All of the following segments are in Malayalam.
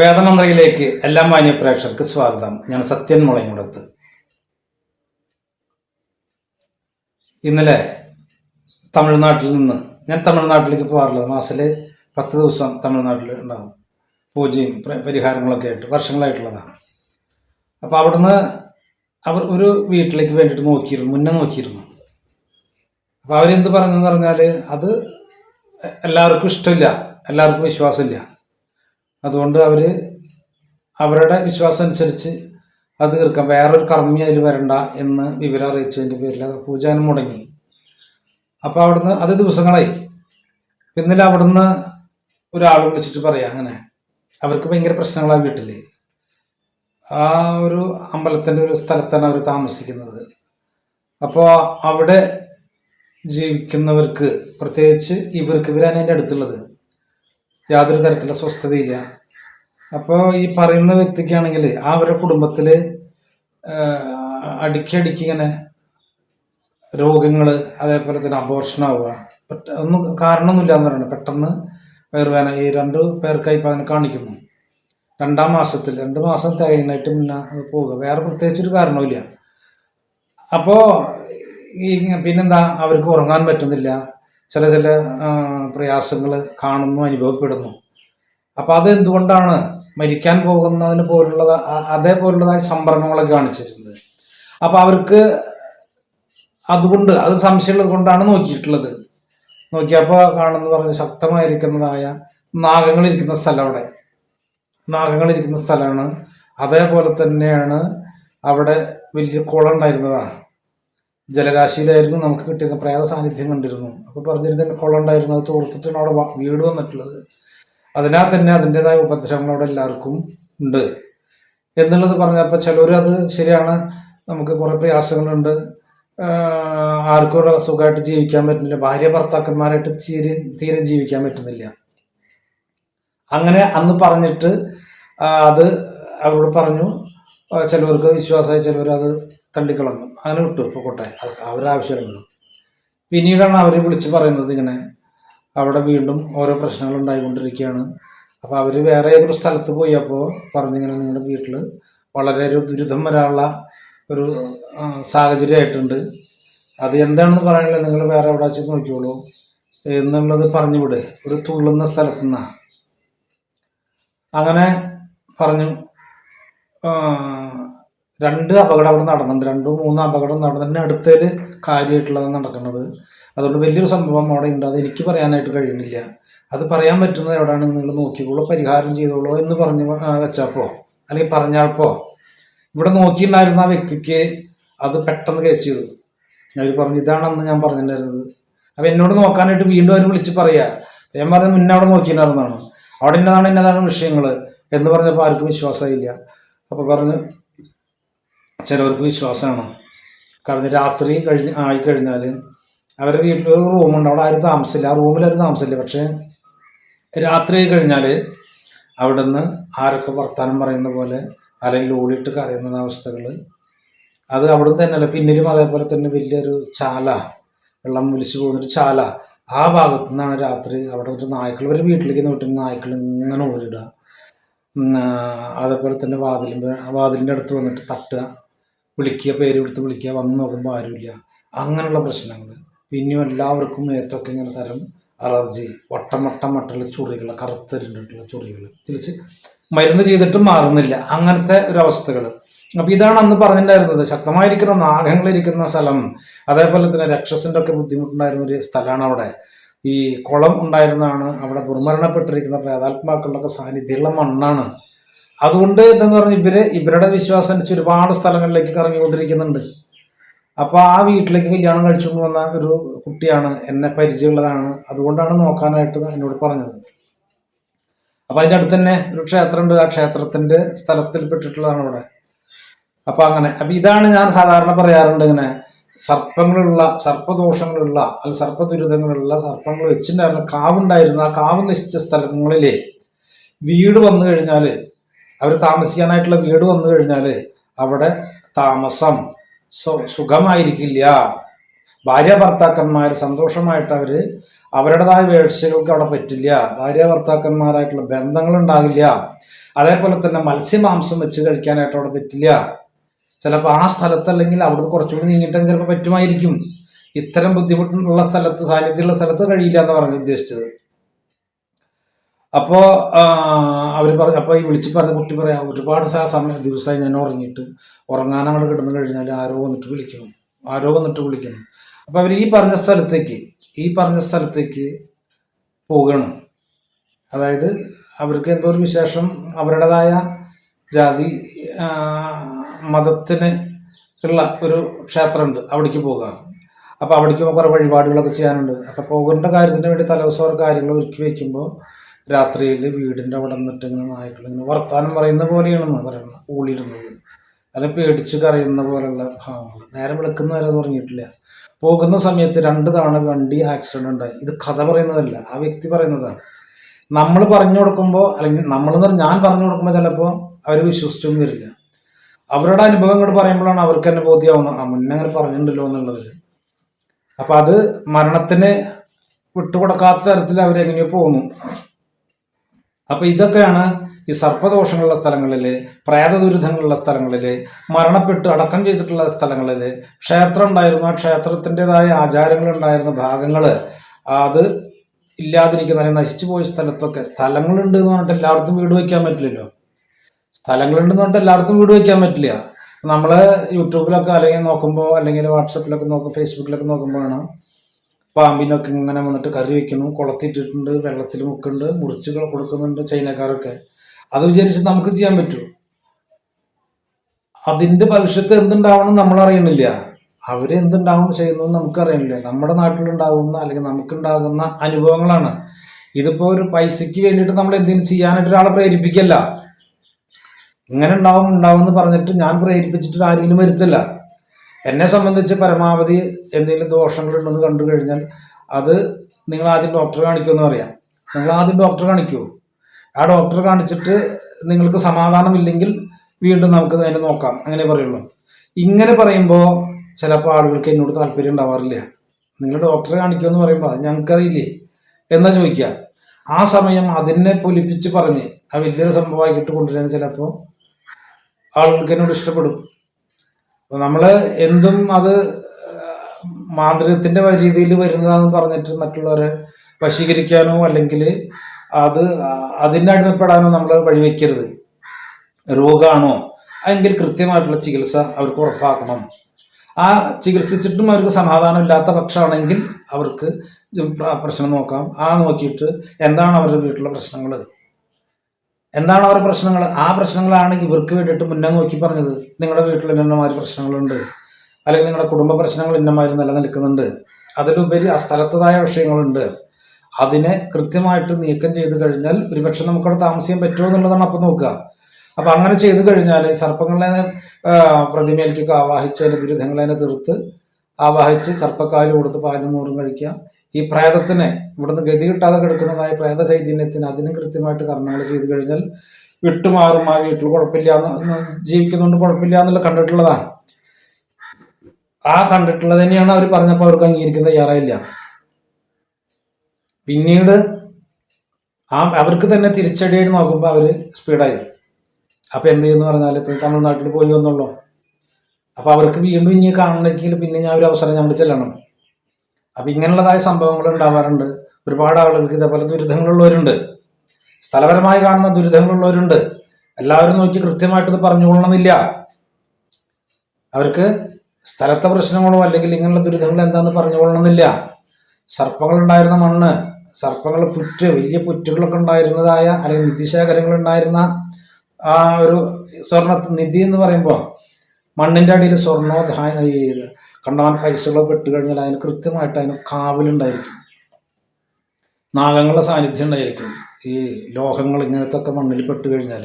വേദമന്ത്രയിലേക്ക് എല്ലാം മാന്യ പ്രേക്ഷകർക്ക് സ്വാഗതം. ഞാൻ സത്യൻ മുളയങ്കുടത്ത്. ഇന്നലെ തമിഴ്നാട്ടിൽ നിന്ന് ഞാൻ തമിഴ്നാട്ടിലേക്ക് പോകാറുള്ളത് മാസത്തിൽ പത്ത് ദിവസം തമിഴ്നാട്ടിൽ ഉണ്ടാകും പൂജയും പരിഹാരങ്ങളൊക്കെ ആയിട്ട് വർഷങ്ങളായിട്ടുള്ളതാണ്. അപ്പോൾ അവിടുന്ന് അവർ ഒരു വീട്ടിലേക്ക് വേണ്ടിയിട്ട് നോക്കിയിരുന്നു മുന്നേ നോക്കിയിരുന്നു. അപ്പോൾ അവരെന്ത് പറഞ്ഞെന്ന് പറഞ്ഞാൽ അത് എല്ലാവർക്കും ഇഷ്ടമില്ല എല്ലാവർക്കും വിശ്വാസമില്ല. അതുകൊണ്ട് അവർ അവരുടെ വിശ്വാസം അനുസരിച്ച് അത് തീർക്കാം. വേറൊരു കർമ്മി അതിൽ വരണ്ട എന്ന് വിവരം അറിയിച്ചതിന്റെ പേരിൽ അത് പൂജാനം മുടങ്ങി. അപ്പോൾ അവിടുന്ന് അത് ദിവസങ്ങളായി. ഇന്നലെ അവിടുന്ന് ഒരാൾ വിളിച്ചിട്ട് പറയാം അങ്ങനെ അവർക്ക് ഭയങ്കര പ്രശ്നങ്ങളാണ് വീട്ടിൽ ആ ഒരു അമ്പലത്തിന്റെ ഒരു സ്ഥലത്താണ് അവർ താമസിക്കുന്നത്. അപ്പോൾ അവിടെ ജീവിക്കുന്നവർക്ക് പ്രത്യേകിച്ച് ഇവർക്ക് ഇവരാണ് എന്റെ അടുത്തുള്ളത്. യാതൊരു തരത്തിലുള്ള സ്വസ്ഥതയില്ല. അപ്പോൾ ഈ പറയുന്ന വ്യക്തിക്കാണെങ്കിൽ ആ അവരുടെ കുടുംബത്തിൽ അടുക്കി ഇങ്ങനെ രോഗങ്ങൾ അതേപോലെ തന്നെ പെട്ട- ഒന്നും കാരണമൊന്നുമില്ല എന്ന് പറയുന്നത്. പെട്ടെന്ന് വയറുവേന ഈ രണ്ട് പേർക്കായി ഇപ്പം അതിനെ കാണിക്കുന്നു. രണ്ടാം മാസത്തിൽ രണ്ട് മാസം തികയാനായിട്ട് മുന്നേ അത് പോവുക. വേറെ പ്രത്യേകിച്ചൊരു കാരണവുമില്ല. അപ്പോൾ ഈ പിന്നെന്താ അവർക്ക് ഉറങ്ങാൻ പറ്റുന്നില്ല. ചില ചില പ്രയാസങ്ങൾ കാണുന്നു അനുഭവപ്പെടുന്നു. അപ്പോൾ അത് എന്തുകൊണ്ടാണ് മരിക്കാൻ പോകുന്നതിന് പോലുള്ളത് അതേപോലുള്ളതായ സംഭരണങ്ങളൊക്കെ കാണിച്ചിരുന്നത്? അപ്പോൾ അവർക്ക് അതുകൊണ്ട് അത് സംശയമുള്ളത് കൊണ്ടാണ് നോക്കിയിട്ടുള്ളത്. നോക്കിയപ്പോൾ കാണുന്ന പറഞ്ഞ ശക്തമായിരിക്കുന്നതായ നാഗങ്ങളിരിക്കുന്ന സ്ഥലം അവിടെ. നാഗങ്ങളിരിക്കുന്ന സ്ഥലമാണ്. അതേപോലെ തന്നെയാണ് അവിടെ വലിയ കുളം ഉണ്ടായിരുന്നതാണ്. ജലരാശിയിലായിരുന്നു നമുക്ക് കിട്ടിയിരുന്ന പ്രേത സാന്നിധ്യം കണ്ടിരുന്നു. അപ്പോൾ പറഞ്ഞിരുന്ന കൊള്ളുണ്ടായിരുന്നു അത് തോർത്തിട്ടാണ് അവിടെ വീട് വന്നിട്ടുള്ളത്. അതിനാൽ തന്നെ അതിന്റെതായ ഉപദ്രവങ്ങൾ അവിടെ എല്ലാവർക്കും ഉണ്ട്. എന്നുള്ളത് പറഞ്ഞപ്പോൾ ചിലർ അത് ശരിയാണ് നമുക്ക് കുറേ പ്രയാസങ്ങളുണ്ട്. ആർക്കും ഇവിടെ സുഖമായിട്ട് ജീവിക്കാൻ പറ്റുന്നില്ല. ഭാര്യ ഭർത്താക്കന്മാരായിട്ട് തീരെ തീരെ ജീവിക്കാൻ പറ്റുന്നില്ല. അങ്ങനെ അന്ന് പറഞ്ഞിട്ട് അത് അവരോട് പറഞ്ഞു. ചിലവർക്ക് വിശ്വാസമായി ചിലവർ അത് തള്ളിക്കളഞ്ഞു. അങ്ങനെ വിട്ടു. ഇപ്പോൾ കോട്ടെ അവരാവശ്യമുള്ളൂ പിന്നീടാണ് അവർ വിളിച്ച് പറയുന്നത് ഇങ്ങനെ അവിടെ വീണ്ടും ഓരോ പ്രശ്നങ്ങൾ ഉണ്ടായിക്കൊണ്ടിരിക്കുകയാണ്. അപ്പോൾ അവർ വേറെ ഏതൊരു സ്ഥലത്ത് പോയി അപ്പോൾ പറഞ്ഞിങ്ങനെ നിങ്ങളുടെ വീട്ടിൽ വളരെ ഒരു ദുരിതം വരാനുള്ള ഒരു സാഹചര്യമായിട്ടുണ്ട് അത് എന്താണെന്ന് പറയാനുള്ളത് നിങ്ങൾ വേറെ എവിടെ വെച്ച് നോക്കിയോളൂ എന്നുള്ളത് പറഞ്ഞുവിടെ. ഒരു തുള്ളുന്ന സ്ഥലത്തു നിന്നാണ് അങ്ങനെ പറഞ്ഞു. രണ്ട് അപകടം അവിടെ നടന്നുണ്ട് രണ്ടും മൂന്നും അപകടം നടന്നതിന് അടുത്തേൽ കാര്യമായിട്ടുള്ളതാണ് നടക്കുന്നത്. അതുകൊണ്ട് വലിയൊരു സംഭവം അവിടെ ഉണ്ട്. അത് എനിക്ക് പറയാനായിട്ട് കഴിയുന്നില്ല. അത് പറയാൻ പറ്റുന്നത് എവിടെയാണ് നിങ്ങൾ നോക്കിക്കോളൂ. പരിഹാരം ചെയ്തോളൂ എന്ന് പറഞ്ഞ് വെച്ചപ്പോൾ അല്ലെങ്കിൽ പറഞ്ഞപ്പോൾ ഇവിടെ നോക്കിയിട്ടുണ്ടായിരുന്ന ആ വ്യക്തിക്ക് അത് പെട്ടെന്ന് കേച്ച് ചെയ്തു. അവർ പറഞ്ഞു ഇതാണെന്ന് ഞാൻ പറഞ്ഞിട്ടുണ്ടായിരുന്നത്. അപ്പം എന്നോട് നോക്കാനായിട്ട് വീണ്ടും അവർ വിളിച്ച് പറയാ. ഞാൻ പറഞ്ഞത് മുന്നേ അവിടെ നോക്കിയിട്ടുണ്ടായിരുന്നതാണ്. അവിടെ ഇന്നതാണ് ഇന്നതാണ് വിഷയങ്ങൾ എന്ന് പറഞ്ഞപ്പോൾ ആർക്കും വിശ്വാസമില്ല അപ്പോൾ പറഞ്ഞു ചിലവർക്ക് വിശ്വാസമാണ്. കാരണം രാത്രി കഴിഞ്ഞ് ആയിക്കഴിഞ്ഞാൽ അവരുടെ വീട്ടിൽ ഒരു റൂമുണ്ട്. അവിടെ ആരും താമസമില്ല ആ റൂമിൽ ആരും താമസമില്ല. പക്ഷേ രാത്രി കഴിഞ്ഞാൽ അവിടെ നിന്ന് ആരൊക്കെ വർത്തമാനം പറയുന്ന പോലെ അല്ലെങ്കിൽ ഓടിയിട്ട് കരയുന്ന അവസ്ഥകൾ അത് അവിടെ നിന്ന് തന്നെയല്ല. പിന്നിലും അതേപോലെ തന്നെ വലിയൊരു ചാല വെള്ളം വിളിച്ചു പോകുന്നൊരു ചാല. ആ ഭാഗത്തു നിന്നാണ് രാത്രി അവിടെ ഒരു നായ്ക്കൾ ഒരു വീട്ടിലേക്ക് നോട്ടി നായ്ക്കൾ ഇങ്ങനെ ഓരിടുക അതേപോലെ തന്നെ വാതിലിന്റെ വാതിലിന്റെ അടുത്ത് വന്നിട്ട് തട്ടുക. വിളിക്കുക പേര് വിളിച്ച് വിളിക്കുക വന്ന് നോക്കുമ്പോൾ ആരുമില്ല. അങ്ങനെയുള്ള പ്രശ്നങ്ങൾ. പിന്നെയും എല്ലാവർക്കും മേത്തൊക്കെ ഇങ്ങനെ തരം അലർജി വട്ടം വട്ടം വട്ടുള്ള ചൊറികൾ കറുത്തരിഞ്ഞിട്ടുള്ള ചൊറികൾ. തിരിച്ച് മരുന്ന് ചെയ്തിട്ടും മാറുന്നില്ല. അങ്ങനത്തെ ഒരവസ്ഥകൾ. അപ്പോൾ ഇതാണ് അന്ന് പറഞ്ഞിട്ടുണ്ടായിരുന്നത്. ശക്തമായിരിക്കുന്ന നാഗങ്ങളിരിക്കുന്ന സ്ഥലം. അതേപോലെ തന്നെ രക്ഷസിന്റെ ഒക്കെ ബുദ്ധിമുട്ടുണ്ടായിരുന്ന ഒരു സ്ഥലമാണ് അവിടെ. ഈ കുളം ഉണ്ടായിരുന്നതാണ്. അവിടെ ദുർമരണപ്പെട്ടിരിക്കുന്ന പ്രേതാത്മാക്കളുടെ ഒക്കെ സാന്നിധ്യമുള്ള മണ്ണാണ്. അതുകൊണ്ട് എന്തെന്ന് പറഞ്ഞ് ഇവർ ഇവരുടെ വിശ്വാസം അനുസരിച്ച് ഒരുപാട് സ്ഥലങ്ങളിലേക്ക് കറങ്ങിക്കൊണ്ടിരിക്കുന്നുണ്ട്. അപ്പോൾ ആ വീട്ടിലേക്ക് കല്യാണം കഴിച്ചു വന്ന ഒരു കുട്ടിയാണ് എന്നെ പരിചയമുള്ളതാണ്. അതുകൊണ്ടാണ് നോക്കാനായിട്ട് എന്നോട് പറഞ്ഞത്. അപ്പോൾ അതിന്റെ അടുത്ത് തന്നെ ഒരു ക്ഷേത്രമുണ്ട്. ആ ക്ഷേത്രത്തിന്റെ സ്ഥലത്തിൽ പെട്ടിട്ടുള്ളതാണ് ഇവിടെ അപ്പോൾ അങ്ങനെ. അപ്പോൾ ഇതാണ് ഞാൻ സാധാരണ പറയാറുണ്ട് ഇങ്ങനെ. സർപ്പങ്ങളുള്ള സർപ്പദോഷങ്ങളുള്ള അല്ല സർപ്പദുരിതങ്ങളുള്ള സർപ്പങ്ങൾ വെച്ചിട്ടുണ്ടായിരുന്ന കാവുണ്ടായിരുന്ന. ആ കാവ് നശിച്ച സ്ഥലങ്ങളിലെ വീട് വന്നു കഴിഞ്ഞാൽ അവർ താമസിക്കാനായിട്ടുള്ള വീട് വന്നു കഴിഞ്ഞാൽ അവിടെ താമസം സുഖമായിരിക്കില്ല. ഭാര്യ ഭർത്താക്കന്മാർ സന്തോഷമായിട്ട് അവർ അവരുടേതായ വേഴ്ചകൾക്ക് അവിടെ പറ്റില്ല. ഭാര്യ ഭർത്താക്കന്മാരായിട്ടുള്ള ബന്ധങ്ങൾ ഉണ്ടാകില്ല അതേപോലെ തന്നെ മത്സ്യമാംസം വെച്ച് കഴിക്കാനായിട്ട് അവിടെ പറ്റില്ല. ചിലപ്പോൾ ആ സ്ഥലത്തല്ലെങ്കിൽ അവിടെ കുറച്ചുകൂടി നീങ്ങിയിട്ടും ചിലപ്പോൾ പറ്റുമായിരിക്കും. ഇത്തരം ബുദ്ധിമുട്ടുള്ള സ്ഥലത്ത് സാന്നിധ്യമുള്ള സ്ഥലത്ത് കഴിയില്ല എന്ന് പറഞ്ഞു ഉദ്ദേശിച്ചത്. അപ്പോൾ അവർ പറഞ്ഞു അപ്പോൾ ഈ വിളിച്ച് പറഞ്ഞ കുട്ടി പറയാം ഒരുപാട് സമയം ദിവസമായി ഞാൻ ഉറങ്ങിയിട്ട് ഉറങ്ങാനങ്ങോട്ട് കിടന്നു കഴിഞ്ഞാൽ ആരോ വന്നിട്ട് വിളിക്കണം ആരോ വന്നിട്ട് വിളിക്കണം അപ്പോൾ അവർ ഈ പറഞ്ഞ സ്ഥലത്തേക്ക് ഈ പറഞ്ഞ സ്ഥലത്തേക്ക് പോകണം. അതായത് അവർക്ക് എന്തോ ഒരു വിശേഷം അവരുടേതായ ജാതി മതത്തിന് ഉള്ള ഒരു ക്ഷേത്രമുണ്ട് അവിടേക്ക് പോകാം. അപ്പോൾ അവിടേക്ക് കുറേ വഴിപാടുകളൊക്കെ ചെയ്യാനുണ്ട്. അപ്പോൾ പോകേണ്ട കാര്യത്തിന് വേണ്ടി തലേദിവസം കാര്യങ്ങൾ ഒരുക്കി വയ്ക്കുമ്പോൾ രാത്രിയിൽ വീടിന്റെ അവിടെ നിന്നിട്ട് ഇങ്ങനെ നായ്ക്കൾ ഇങ്ങനെ വർത്താനം പറയുന്ന പോലെയാണെന്ന് പറയുന്നത് ഊളിയിരുന്നത് അല്ല പേടിച്ച് കരയുന്ന പോലെയുള്ള ഭാവങ്ങൾ നേരെ വിളിക്കുന്ന വരെ തുടങ്ങിയിട്ടില്ല പോകുന്ന സമയത്ത് രണ്ട് തവണ വണ്ടി ആക്സിഡന്റ് ഉണ്ടായി. ഇത് കഥ പറയുന്നതല്ല ആ വ്യക്തി പറയുന്നതാണ്. നമ്മൾ പറഞ്ഞു കൊടുക്കുമ്പോൾ അല്ലെങ്കിൽ നമ്മൾ ഞാൻ പറഞ്ഞു കൊടുക്കുമ്പോൾ ചിലപ്പോൾ അവർ വിശ്വസിച്ചൊന്നും വരില്ല. അവരുടെ അനുഭവം ഇങ്ങോട്ട് പറയുമ്പോഴാണ് അവർക്ക് തന്നെ ബോധ്യമാവുന്നത് ആ മുന്നേ അങ്ങനെ പറഞ്ഞിട്ടുണ്ടല്ലോ എന്നുള്ളതിൽ അപ്പം അത് മരണത്തിന് വിട്ടുകൊടുക്കാത്ത തരത്തിൽ അവരെങ്ങനെയോ പോകുന്നു അപ്പൊ ഇതൊക്കെയാണ് ഈ സർപ്പദോഷങ്ങളുള്ള സ്ഥലങ്ങളിൽ പ്രേതദുരിതങ്ങളുള്ള സ്ഥലങ്ങളിൽ മരണപ്പെട്ട് അടക്കം ചെയ്തിട്ടുള്ള സ്ഥലങ്ങളിൽ ക്ഷേത്രം ഉണ്ടായിരുന്നു. ആ ക്ഷേത്രത്തിന്റെതായ ആചാരങ്ങൾ ഉണ്ടായിരുന്ന ഭാഗങ്ങൾ അത് ഇല്ലാതിരിക്കുന്ന നശിച്ചു പോയ സ്ഥലത്തൊക്കെ സ്ഥലങ്ങളുണ്ട് എന്ന് പറഞ്ഞിട്ട് എല്ലായിടത്തും വീട് വയ്ക്കാൻ പറ്റില്ലല്ലോ. സ്ഥലങ്ങളുണ്ടെന്ന് പറഞ്ഞിട്ട് എല്ലായിടത്തും വീട് വയ്ക്കാൻ പറ്റില്ല. നമ്മൾ യൂട്യൂബിലൊക്കെ അല്ലെങ്കിൽ നോക്കുമ്പോൾ അല്ലെങ്കിൽ വാട്സപ്പിലൊക്കെ നോക്കുമ്പോൾ ഫേസ്ബുക്കിലൊക്കെ നോക്കുമ്പോഴാണ് പാമ്പിനൊക്കെ ഇങ്ങനെ വന്നിട്ട് കറി വെക്കുന്നു. കുളത്തിട്ടിട്ടുണ്ട് വെള്ളത്തിൽ മുക്കുന്നുണ്ട് മുറിച്ച് കൊടുക്കുന്നുണ്ട് ചൈനക്കാരൊക്കെ. അത് വിചാരിച്ച് നമുക്ക് ചെയ്യാൻ പറ്റുമോ? അതിന്റെ ഭവിഷ്യത്ത് എന്തുണ്ടാവണം നമ്മൾ അറിയണില്ല അവർ എന്തുണ്ടാവണം ചെയ്യുന്നു നമുക്ക് അറിയണില്ല നമ്മുടെ നാട്ടിലുണ്ടാകുന്ന അല്ലെങ്കിൽ നമുക്കുണ്ടാകുന്ന അനുഭവങ്ങളാണ്. ഇതിപ്പോ ഒരു പൈസയ്ക്ക് വേണ്ടിയിട്ട് നമ്മൾ എന്തെങ്കിലും ചെയ്യാനായിട്ട് ഒരാളെ പ്രേരിപ്പിക്കല്ല. ഇങ്ങനെ ഉണ്ടാവും ഉണ്ടാവും എന്ന് പറഞ്ഞിട്ട് ഞാൻ പ്രേരിപ്പിച്ചിട്ട് ആരെങ്കിലും വരുത്തില്ല. എന്നെ സംബന്ധിച്ച് പരമാവധി എന്തെങ്കിലും ദോഷങ്ങളുണ്ടെന്ന് കണ്ടു കഴിഞ്ഞാൽ അത് നിങ്ങൾ ആദ്യം ഡോക്ടറെ കാണിക്കുമെന്ന് പറയാം. നിങ്ങൾ ആദ്യം ഡോക്ടറെ കാണിക്കൂ. ആ ഡോക്ടറെ കാണിച്ചിട്ട് നിങ്ങൾക്ക് സമാധാനമില്ലെങ്കിൽ വീണ്ടും നമുക്ക് അതിനെ നോക്കാം. അങ്ങനെ പറയുള്ളൂ. ഇങ്ങനെ പറയുമ്പോൾ ചിലപ്പോൾ ആളുകൾക്ക് എന്നോട് താല്പര്യം ഉണ്ടാവാറില്ല. നിങ്ങൾ ഡോക്ടറെ കാണിക്കുമെന്ന് പറയുമ്പോൾ അത് ഞങ്ങൾക്കറിയില്ലേ? എന്നാ ചോദിക്കുക. ആ സമയം അതിനെ പൊലിപ്പിച്ച് പറഞ്ഞ് ആ വലിയൊരു സംഭവമാക്കിയിട്ട് കൊണ്ടുവരാൻ ചിലപ്പോൾ ആളുകൾക്ക് എന്നോട് ഇഷ്ടപ്പെടും. നമ്മൾ എന്തും അത് മാന്ത്രികത്തിന്റെ രീതിയിൽ വരുന്നതാന്ന് പറഞ്ഞിട്ട് മറ്റുള്ളവരെ വശീകരിക്കാനോ അല്ലെങ്കിൽ അത് അതിന് അടിമപ്പെടാനോ നമ്മൾ വഴിവെക്കരുത്. രോഗമാണോ അല്ലെങ്കിൽ കൃത്യമായിട്ടുള്ള ചികിത്സ അവർക്ക് ഉറപ്പാക്കണം. ആ ചികിത്സിച്ചിട്ടും അവർക്ക് സമാധാനം ഇല്ലാത്ത പക്ഷമാണെങ്കിൽ അവർക്ക് പ്രശ്നം നോക്കാം. ആ നോക്കിയിട്ട് എന്താണ് അവരുടെ വീട്ടിലെ പ്രശ്നങ്ങൾ എന്താണ് അവരുടെ പ്രശ്നങ്ങൾ? ആ പ്രശ്നങ്ങളാണ് ഇവർക്ക് വേണ്ടിയിട്ട് മുന്നേ നോക്കി പറഞ്ഞത്. നിങ്ങളുടെ വീട്ടിൽ ഇന്നമാതിരി പ്രശ്നങ്ങളുണ്ട്. അല്ലെങ്കിൽ നിങ്ങളുടെ കുടുംബ പ്രശ്നങ്ങൾ ഇന്നമാതിരി നിലനിൽക്കുന്നുണ്ട്. അതിലുപരി ആ സ്ഥലത്തതായ വിഷയങ്ങളുണ്ട്. അതിനെ കൃത്യമായിട്ട് നീക്കം ചെയ്ത് കഴിഞ്ഞാൽ ഒരുപക്ഷെ നമുക്കവിടെ താമസിക്കാൻ പറ്റുമോ എന്നുള്ളതാണ് അപ്പം നോക്കുക. അപ്പം അങ്ങനെ ചെയ്തു കഴിഞ്ഞാൽ സർപ്പങ്ങളെ പ്രതിമയിലേക്ക് ആവാഹിച്ച് അതിന്റെ ദുരിതങ്ങളെ തീർത്ത് ആവാഹിച്ച് സർപ്പക്കാൽ കൊടുത്ത് പാലും നൂറും കഴിക്കുക. ഈ പ്രേതത്തിനെ ഇവിടുന്ന് ഗതി കിട്ടാതെ കിടക്കുന്നതായ പ്രേത ചൈതന്യത്തിന് അതിനും കൃത്യമായിട്ട് കർമ്മങ്ങൾ ചെയ്തു കഴിഞ്ഞാൽ വിട്ടുമാറും ആ വീട്ടിൽ കുഴപ്പമില്ല ജീവിക്കുന്നതുകൊണ്ട് കുഴപ്പമില്ല എന്നുള്ള കണ്ടിട്ടുള്ളതാണ് ആ കണ്ടിട്ടുള്ളത് തന്നെയാണ് അവർ പറഞ്ഞപ്പോൾ അവർക്ക് അംഗീകരിക്കാൻ തയ്യാറായില്ല. പിന്നീട് ആ അവർക്ക് തന്നെ തിരിച്ചടിയായിട്ട് നോക്കുമ്പോൾ അവർ സ്പീഡായി അപ്പൊ എന്ത് ചെയ്യുന്നു പറഞ്ഞാൽ ഇപ്പൊ തമിഴ്നാട്ടിൽ പോയി വന്നുള്ളൂ അപ്പൊ അവർക്ക് വീണ്ടും ഇനി കാണണമെങ്കിൽ പിന്നെ ഞാൻ ഒരു അവസരം ഞങ്ങൾ ചെല്ലണം. അപ്പൊ ഇങ്ങനെയുള്ളതായ സംഭവങ്ങൾ ഉണ്ടാവാറുണ്ട്. ഒരുപാട് ആളുകൾക്ക് ഇതേപോലെ ദുരിതങ്ങളുള്ളവരുണ്ട്. സ്ഥലപരമായി കാണുന്ന ദുരിതങ്ങളുള്ളവരുണ്ട്. എല്ലാവരും നോക്കി കൃത്യമായിട്ട് ഇത് പറഞ്ഞുകൊള്ളണമെന്നില്ല. അവർക്ക് സ്ഥലത്തെ പ്രശ്നങ്ങളോ അല്ലെങ്കിൽ ഇങ്ങനെയുള്ള ദുരിതങ്ങൾ എന്താണെന്ന് പറഞ്ഞുകൊള്ളണമെന്നില്ല. സർപ്പങ്ങൾ ഉണ്ടായിരുന്ന മണ്ണ് സർപ്പങ്ങൾ പുറ്റ് വലിയ പുറ്റുകളൊക്കെ ഉണ്ടായിരുന്നതായ അല്ലെങ്കിൽ നിധിശേഖരങ്ങൾ ഉണ്ടായിരുന്ന ആ ഒരു സ്വർണ നിധി എന്ന് പറയുമ്പോൾ മണ്ണിന്റെ അടിയിൽ സ്വർണോ ധാന്യ ഈ കണ്ടവാൻ പൈസകളോ പെട്ട് കഴിഞ്ഞാൽ അതിന് കൃത്യമായിട്ട് അതിന് കാവലുണ്ടായിരിക്കും. നാഗങ്ങളുടെ സാന്നിധ്യം ഉണ്ടായിരിക്കും. ഈ ലോഹങ്ങൾ ഇങ്ങനത്തെ ഒക്കെ മണ്ണിൽ പെട്ട് കഴിഞ്ഞാൽ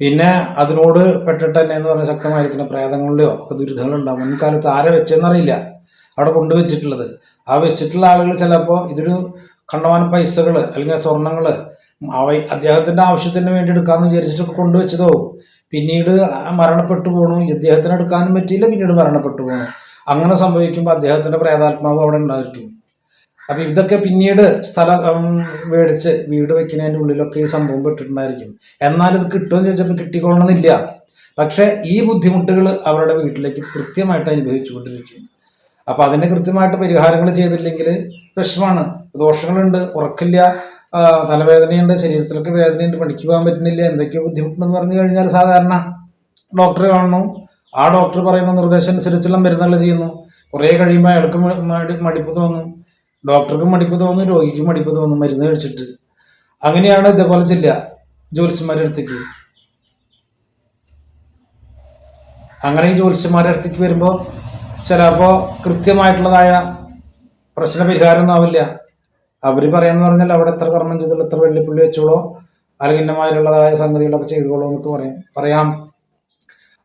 പിന്നെ അതിനോട് പെട്ടിട്ട് തന്നെ എന്ന് പറഞ്ഞാൽ ശക്തമായിരിക്കുന്ന പ്രേതങ്ങളുടെയോ ഒക്കെ ദുരിതങ്ങളുണ്ടാവും. മുൻകാലത്ത് ആരെ വെച്ചെന്നറിയില്ല. അവിടെ കൊണ്ടുവച്ചിട്ടുള്ളത് ആ വെച്ചിട്ടുള്ള ആളുകൾ ചിലപ്പോൾ ഇതൊരു കണ്ടമാനം പൈസകൾ അല്ലെങ്കിൽ സ്വർണങ്ങൾ അവ അദ്ദേഹത്തിന്റെ ആവശ്യത്തിന് വേണ്ടി എടുക്കാമെന്ന് വിചാരിച്ചിട്ടൊക്കെ കൊണ്ടുവച്ചതാവും പിന്നീട് മരണപ്പെട്ടു പോണു. ഇദ്ദേഹത്തിന് എടുക്കാനും പറ്റിയില്ല. പിന്നീട് മരണപ്പെട്ടു പോണു. അങ്ങനെ സംഭവിക്കുമ്പോൾ അദ്ദേഹത്തിന്റെ പ്രേതാത്മാവ് അവിടെ ഉണ്ടായിരിക്കും. അപ്പൊ ഇതൊക്കെ പിന്നീട് സ്ഥലം മേടിച്ച് വീട് വെക്കുന്നതിന്റെ ഉള്ളിലൊക്കെ ഈ സംഭവം പെട്ടിട്ടുണ്ടായിരിക്കും. എന്നാൽ ഇത് കിട്ടുമെന്ന് ചോദിച്ചപ്പോൾ കിട്ടിക്കൊള്ളണമെന്നില്ല. പക്ഷേ ഈ ബുദ്ധിമുട്ടുകൾ അവരുടെ വീട്ടിലേക്ക് കൃത്യമായിട്ട് അനുഭവിച്ചുകൊണ്ടിരിക്കും. അപ്പൊ അതിന്റെ കൃത്യമായിട്ട് പരിഹാരങ്ങൾ ചെയ്തില്ലെങ്കിൽ വിഷമാണ് ദോഷങ്ങളുണ്ട് ഉറക്കില്ല തലവേദനയുണ്ട് ശരീരത്തിലൊക്കെ വേദനയുണ്ട് പണിക്ക് പോകാൻ പറ്റുന്നില്ല എന്തൊക്കെയോ ബുദ്ധിമുട്ടെന്ന് പറഞ്ഞു കഴിഞ്ഞാൽ സാധാരണ ഡോക്ടറെ കാണുന്നു ആ ഡോക്ടർ പറയുന്ന നിർദ്ദേശം അനുസരിച്ചുള്ള മരുന്നുകൾ ചെയ്യുന്നു. കുറേ കഴിയുമ്പോൾ അയാൾക്ക് മടി- മടിപ്പ് തോന്നും. ഡോക്ടർക്കും മടിപ്പ് തോന്നും രോഗിക്കും മടിപ്പ് തോന്നും മരുന്ന് കഴിച്ചിട്ട്. അങ്ങനെയാണ് ഇതേപോലെ ചില്ല ജ്യോത്സ്യന്മാരുടെ അടുത്തേക്ക്. അങ്ങനെ ഈ ജ്യോത്സ്യന്മാരുടെ അടുത്തേക്ക് വരുമ്പോൾ ചിലപ്പോൾ കൃത്യമായിട്ടുള്ളതായ പ്രശ്ന പരിഹാരം ഒന്നും ആവില്ല. അവർ പറയാന്ന് പറഞ്ഞാൽ അവിടെ എത്ര കർമ്മം ചെയ്തോളൂ എത്ര വെള്ളിപ്പുള്ളി വെച്ചോളോ അല്ലെങ്കിൽ ഇന്നമാരുള്ളതായ സംഗതികളൊക്കെ ചെയ്തോളൂ എന്നൊക്കെ പറയും. പറയാം.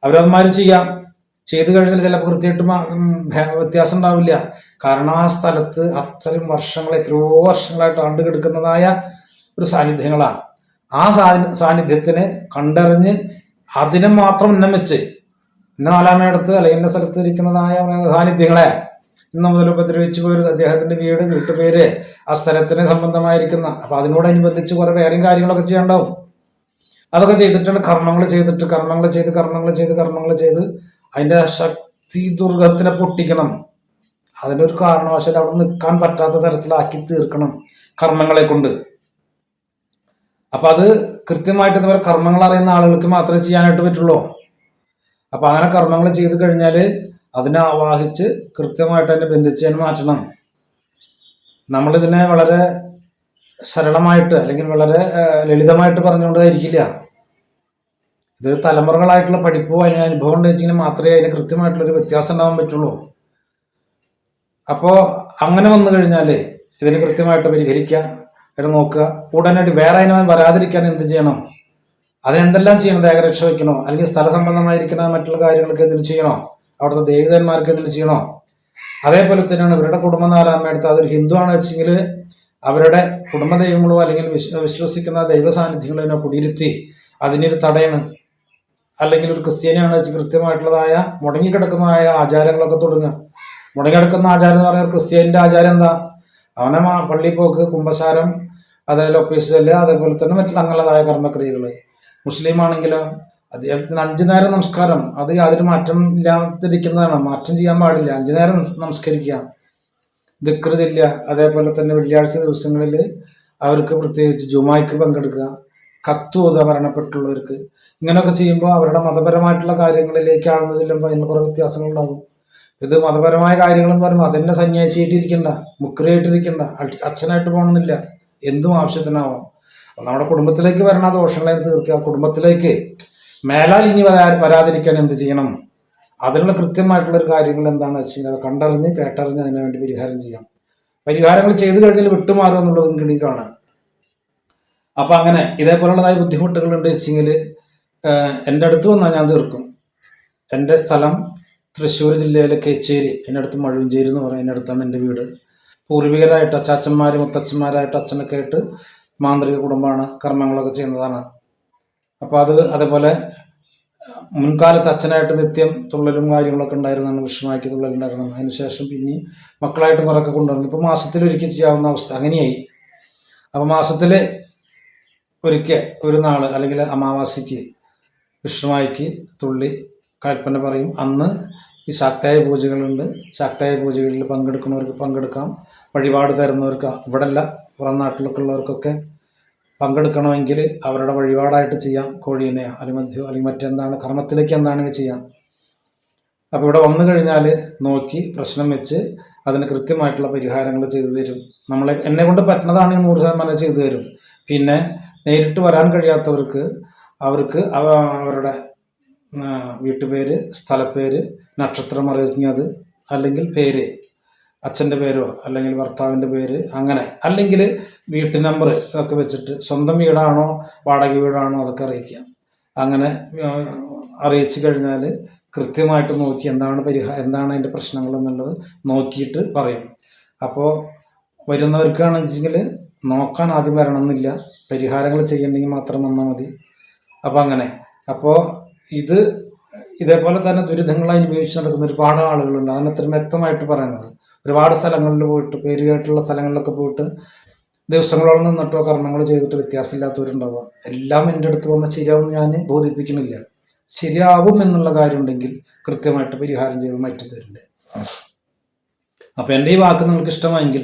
അവരതുമാര് ചെയ്യാം. ചെയ്തു കഴിഞ്ഞാൽ ചിലപ്പോൾ കൃത്യമായിട്ട് വ്യത്യാസം ഉണ്ടാവില്ല. കാരണം ആ സ്ഥലത്ത് അത്രയും വർഷങ്ങൾ എത്രയോ വർഷങ്ങളായിട്ട് ആണ്ട് കിടക്കുന്നതായ ഒരു സാന്നിധ്യങ്ങളാണ്. ആ സാന്നിധ്യത്തിന് കണ്ടറിഞ്ഞ് അതിനെ മാത്രം ഉന്നമിച്ച് ഇന്ന നാലാമയിടത്ത് അല്ലെങ്കിൽ ഇന്ന സ്ഥലത്ത് ഇരിക്കുന്നതായ സാന്നിധ്യങ്ങളെ ഇന്ന് മുതൽ ഉപദ്രവിച്ചു പോയത് അദ്ദേഹത്തിന്റെ വീട് വീട്ടുപേര് ആ സ്ഥലത്തിന് സംബന്ധമായിരിക്കുന്ന. അപ്പൊ അതിനോടനുബന്ധിച്ച് കുറെ വേറെയും കാര്യങ്ങളൊക്കെ ചെയ്യണ്ടാവും അതൊക്കെ ചെയ്തിട്ടാണ് കർമ്മങ്ങൾ ചെയ്തിട്ട് കർമ്മങ്ങൾ ചെയ്ത് കർമ്മങ്ങൾ ചെയ്ത് കർമ്മങ്ങൾ ചെയ്ത് അതിന്റെ ശക്തി ദുർഗത്തിനെ പൊട്ടിക്കണം. അതിന്റെ ഒരു കാരണവശാൽ അവിടെ നിൽക്കാൻ പറ്റാത്ത തരത്തിലാക്കി തീർക്കണം കർമ്മങ്ങളെ കൊണ്ട്. അപ്പൊ അത് കൃത്യമായിട്ട് ഇതുവരെ കർമ്മങ്ങൾ അറിയുന്ന ആളുകൾക്ക് മാത്രമേ ചെയ്യാനായിട്ട് പറ്റുള്ളൂ. അപ്പൊ അങ്ങനെ കർമ്മങ്ങൾ ചെയ്ത് കഴിഞ്ഞാൽ അതിനെ ആവാഹിച്ച് കൃത്യമായിട്ട് അതിനെ ബന്ധിച്ച് തന്നെ മാറ്റണം. നമ്മളിതിനെ വളരെ സരളമായിട്ട് അല്ലെങ്കിൽ വളരെ ലളിതമായിട്ട് പറഞ്ഞുകൊണ്ടായിരിക്കില്ല ഇത് തലമുറകളായിട്ടുള്ള പഠിപ്പോ അതിന് അനുഭവം ഉണ്ട് വെച്ചെങ്കിൽ മാത്രമേ അതിന് കൃത്യമായിട്ടുള്ളൊരു വ്യത്യാസം ഉണ്ടാവാൻ പറ്റുള്ളൂ. അപ്പോൾ അങ്ങനെ വന്നു കഴിഞ്ഞാൽ ഇതിന് കൃത്യമായിട്ട് പരിഹരിക്കുക ഇവിടെ നോക്കുക. ഉടനടി വേറെ അതിനെ വരാതിരിക്കാൻ എന്ത് ചെയ്യണം? അതിനെന്തെല്ലാം ചെയ്യണം? ഏകരക്ഷ വയ്ക്കണോ? അല്ലെങ്കിൽ സ്ഥല സംബന്ധമായിരിക്കണ? മറ്റുള്ള കാര്യങ്ങൾക്ക് എന്തെങ്കിലും ചെയ്യണോ? അവിടുത്തെ ദേവിതന്മാർക്ക് എന്തെങ്കിലും ചെയ്യണോ? അതേപോലെ തന്നെയാണ് ഇവരുടെ കുടുംബനാലാമ്മയെടുത്ത് അതൊരു ഹിന്ദു ആണ് വെച്ചെങ്കിൽ അവരുടെ കുടുംബ ദൈവങ്ങളോ അല്ലെങ്കിൽ വിശ്വസിക്കുന്ന ദൈവ സാന്നിധ്യങ്ങളോ കുടിയിരുത്തി അതിനൊരു തടയണ്. അല്ലെങ്കിൽ ഒരു ക്രിസ്ത്യാനിയാണ് കൃത്യമായിട്ടുള്ളതായ മുടങ്ങിക്കിടക്കുന്നതായ ആചാരങ്ങളൊക്കെ തുടങ്ങുക. മുടങ്ങിക്കിടക്കുന്ന ആചാരം എന്ന് പറഞ്ഞാൽ ക്രിസ്ത്യാനിന്റെ ആചാരം എന്താ? അവനെ പള്ളി പോക്ക് കുമ്പസാരം അതേപോലെ ഒപ്പീസിൽ അതേപോലെ തന്നെ മറ്റു തങ്ങളതായ കർമ്മക്രിയകൾ മുസ്ലിം ആണെങ്കിലോ അദ്ദേഹത്തിന് അഞ്ചു നേരം നമസ്കാരം അത് യാതൊരു മാറ്റം ഇല്ലാതിരിക്കുന്നതാണ്. മാറ്റം ചെയ്യാൻ പാടില്ല. അഞ്ചു നേരം നമസ്കരിക്കുക. ദിക്ർ ചെല്ലുക. അതേപോലെ തന്നെ വെള്ളിയാഴ്ച ദിവസങ്ങളിൽ അവർക്ക് പ്രത്യേകിച്ച് ജുമായ്ക്ക് പങ്കെടുക്കുക. കത്ത് ഓതുക മരണപ്പെട്ടുള്ളവർക്ക്. ഇങ്ങനെയൊക്കെ ചെയ്യുമ്പോൾ അവരുടെ മതപരമായിട്ടുള്ള കാര്യങ്ങളിലേക്കാണെന്ന് ചെല്ലുമ്പോൾ അതിന് കുറേ വ്യത്യാസങ്ങൾ ഉണ്ടാകും ഇത് മതപരമായ കാര്യങ്ങൾ എന്ന് പറയുമ്പോൾ അതെന്നെ സന്യാസിയായിട്ടിരിക്കണ്ട മുക്രിയായിട്ടിരിക്കണ്ട അച്ഛനായിട്ട് പോകണമെന്നില്ല. എന്തും ആവശ്യത്തിനാവാം. നമ്മുടെ കുടുംബത്തിലേക്ക് വരണ ദോഷങ്ങളെ തീർത്തി ആ കുടുംബത്തിലേക്ക് മേലാൽ ഇനി വരാ- വരാതിരിക്കാൻ എന്ത് ചെയ്യണം? അതിനുള്ള കൃത്യമായിട്ടുള്ള ഒരു കാര്യങ്ങൾ എന്താണെന്ന് വെച്ച് കഴിഞ്ഞാൽ കണ്ടറിഞ്ഞ് കേട്ടറിഞ്ഞ് അതിനു വേണ്ടി പരിഹാരം ചെയ്യാം. പരിഹാരങ്ങൾ ചെയ്തു കഴിഞ്ഞാൽ വിട്ടുമാറും എന്നുള്ളതും കിണി. കാണാം അപ്പൊ അങ്ങനെ ഇതേപോലുള്ളതായ ബുദ്ധിമുട്ടുകൾ ഉണ്ട് വെച്ചെങ്കിൽ എന്റെ അടുത്ത് വന്നാൽ ഞാൻ തീർക്കും. എന്റെ സ്ഥലം തൃശ്ശൂർ ജില്ലയിലെ കേച്ചേരി എന്റെ അടുത്ത് മഴുവഞ്ചേരി എന്ന് പറയും. എന്റെ അടുത്താണ് എന്റെ വീട്. പൂർവികരായിട്ട് അച്ചാച്ചന്മാരും മുത്തച്ഛന്മാരായിട്ട് അച്ഛനൊക്കെ ആയിട്ട് മാന്ത്രിക കുടുംബമാണ് കർമ്മങ്ങളൊക്കെ ചെയ്യുന്നതാണ്. അപ്പോൾ അത് അതേപോലെ മുൻകാലത്ത് അച്ഛനായിട്ട് നിത്യം തുള്ളലും കാര്യങ്ങളൊക്കെ ഉണ്ടായിരുന്നാണ് വിഷമാക്കി തുള്ളലുണ്ടായിരുന്നു. അതിനുശേഷം പിന്നെ മക്കളായിട്ട് കുറേയൊക്കെ കൊണ്ടുവന്നു. ഇപ്പോൾ മാസത്തിലൊരിക്കൽ ചെയ്യാവുന്ന അവസ്ഥ. അങ്ങനെയായി. അപ്പോൾ മാസത്തിൽ ഒരിക്കൽ ഒരു നാൾ അല്ലെങ്കിൽ അമാവാസിക്ക് വിഷ്ണുമായിക്ക് തുള്ളി കൽപ്പന പറയും. അന്ന് ഈ ശാക്തായ പൂജകളുണ്ട്. ശാക്തായ പൂജകളിൽ പങ്കെടുക്കുന്നവർക്ക് പങ്കെടുക്കാം. വഴിപാട് തരുന്നവർക്ക് ഇവിടെ അല്ല പുറം നാട്ടിലൊക്കെ ഉള്ളവർക്കൊക്കെ പങ്കെടുക്കണമെങ്കിൽ അവരുടെ വഴിപാടായിട്ട് ചെയ്യാം. കോഴീനെയോ അല്ലെങ്കിൽ മദ്യോ അല്ലെങ്കിൽ മറ്റെന്താണ് കർമ്മത്തിലേക്ക് എന്താണെങ്കിൽ ചെയ്യാം. അപ്പോൾ ഇവിടെ വന്നു കഴിഞ്ഞാൽ നോക്കി പ്രശ്നം വെച്ച് അതിന് കൃത്യമായിട്ടുള്ള പരിഹാരങ്ങൾ ചെയ്തു തരും. നമ്മളെ എന്നെ കൊണ്ട് പറ്റുന്നതാണെങ്കിൽ നൂറ് ശതമാനം ചെയ്തു തരും. പിന്നെ നേരിട്ട് വരാൻ കഴിയാത്തവർക്ക് അവർക്ക് അവരുടെ വീട്ടുപേര് സ്ഥലപ്പേര് നക്ഷത്രം അറിയിക്കുന്നത് അല്ലെങ്കിൽ പേര് അച്ഛന്റെ പേരോ അല്ലെങ്കിൽ ഭർത്താവിന്റെ പേര് അങ്ങനെ. അല്ലെങ്കിൽ വീട്ടു നമ്പർ ഇതൊക്കെ വെച്ചിട്ട് സ്വന്തം വീടാണോ വാടക വീടാണോ അതൊക്കെ അറിയിക്കാം അങ്ങനെ അറിയിച്ചു കഴിഞ്ഞാൽ കൃത്യമായിട്ട് നോക്കി എന്താണ് പരിഹാരം എന്താണ് അതിന്റെ പ്രശ്നങ്ങൾ എന്നുള്ളത് നോക്കിയിട്ട് പറയും. അപ്പോൾ വരുന്നവർക്കാണെന്ന് വെച്ചെങ്കിൽ നോക്കാൻ ആദ്യം വരണമെന്നില്ല. പരിഹാരങ്ങൾ ചെയ്യണമെങ്കിൽ മാത്രം വന്നാൽ മതി. അപ്പോൾ അങ്ങനെ. അപ്പോൾ ഇത് ഇതേപോലെ തന്നെ ദുരിതങ്ങൾ അനുഭവിച്ച് നടക്കുന്ന ഒരുപാട് ആളുകളുണ്ട്. അതിന് അത്ര വ്യക്തമായിട്ട് പറയുന്നത്. ഒരുപാട് സ്ഥലങ്ങളിൽ പോയിട്ട് പേര് കേട്ടുള്ള സ്ഥലങ്ങളിലൊക്കെ പോയിട്ട് ദിവസങ്ങളോളം നിന്നിട്ടോ കർമ്മങ്ങൾ ചെയ്തിട്ട് വ്യത്യാസമില്ലാത്തവരുണ്ടാവാം എല്ലാം എന്റെ അടുത്ത് വന്ന ശരിയാവും ഞാൻ ബോധിപ്പിക്കുന്നില്ല. ശരിയാവും എന്നുള്ള കാര്യം ഉണ്ടെങ്കിൽ കൃത്യമായിട്ട് പരിഹാരം ചെയ്ത് മാറ്റി തരുന്നുണ്ട് അപ്പോൾ എന്റെ ഈ വാക്ക് നിങ്ങൾക്ക് ഇഷ്ടമായെങ്കിൽ